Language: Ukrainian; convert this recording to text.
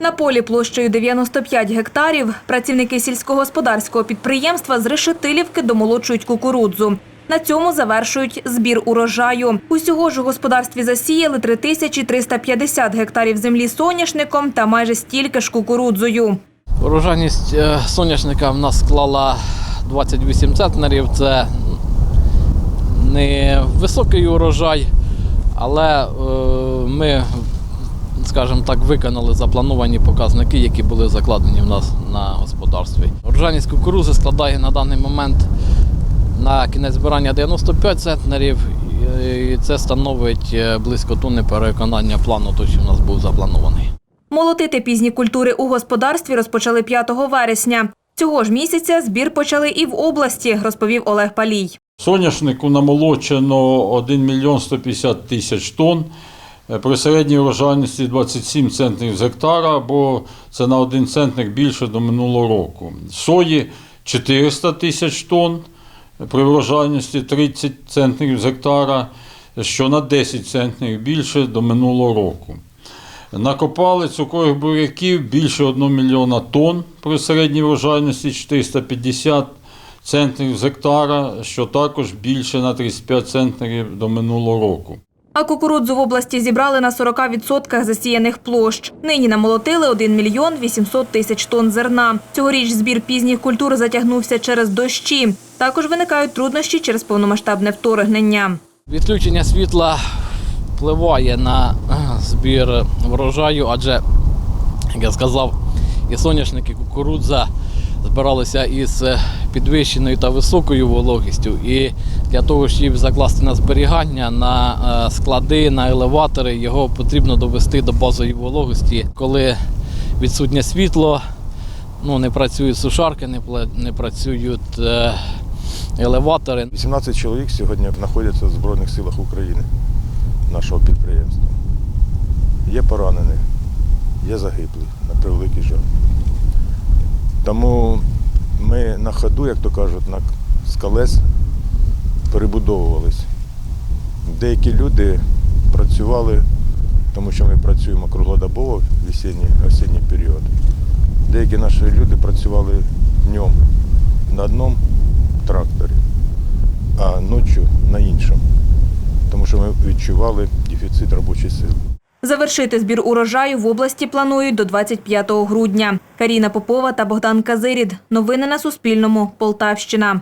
На полі площею 95 гектарів працівники сільськогосподарського підприємства з Решетилівки домолочують кукурудзу. На цьому завершують збір урожаю. Усього ж у господарстві засіяли 3350 гектарів землі соняшником та майже стільки ж кукурудзою. Урожайність е, соняшника в нас склала 28 центнерів. Це не високий урожай, але е, ми, скажімо так, виконали заплановані показники, які були закладені в нас на господарстві. Урожайність кукурузи складає на даний момент на кінець збирання 95 центнерів. І це становить е, близько тонни переконання плану, той, що в нас був запланований. Молотити пізні культури у господарстві розпочали 5 вересня. Цього ж місяця збір почали і в області, розповів Олег Палій. Соняшнику намолочено 1 мільйон 150 тисяч тонн. Е, При середній урожайності 27 центнерів з гектара, або це на 1 центнер більше до минулого року. Сої 400 тисяч тонн, при врожайності 30 центнерів з гектара, що на 10 центнерів більше до минулого року. Накопали цукрових буряків більше 1 мільйона тонн при середній врожайності 450 центнерів з гектара, що також більше на 35 центнерів до минулого року. А кукурудзу в області зібрали на 40% засіяних площ. Нині намолотили 1 мільйон 800 тисяч тонн зерна. Цьогоріч збір пізніх культур затягнувся через дощі. Також виникають труднощі через повномасштабне вторгнення. Відключення світла впливає на е, збір врожаю, адже, як я сказав, і соняшник, і кукурудза збиралися із е, підвищеною та високою вологістю. І для того, щоб закласти на зберігання, на е, склади, на елеватори, його потрібно довести до базової вологості. Коли відсутнє світло, ну, не працюють сушарки, не, не працюють е, елеватори. 18 чоловік сьогодні знаходяться в Збройних силах України, нашого підприємства. Є поранені, є загиблі, на превеликий жаль. Тому ми на ходу, як то кажуть, на, з колес перебудовувались. Деякі люди працювали, тому що ми працюємо круглодобово в весінній, осінній період. Деякі наші люди працювали днем на одному тракторі а ночі на іншому. Тому що ми відчували дефіцит робочої сили. Завершити збір урожаю в області планують до 25 грудня. Каріна Попова та Богдан Казирід. Новини на Суспільному. Полтавщина.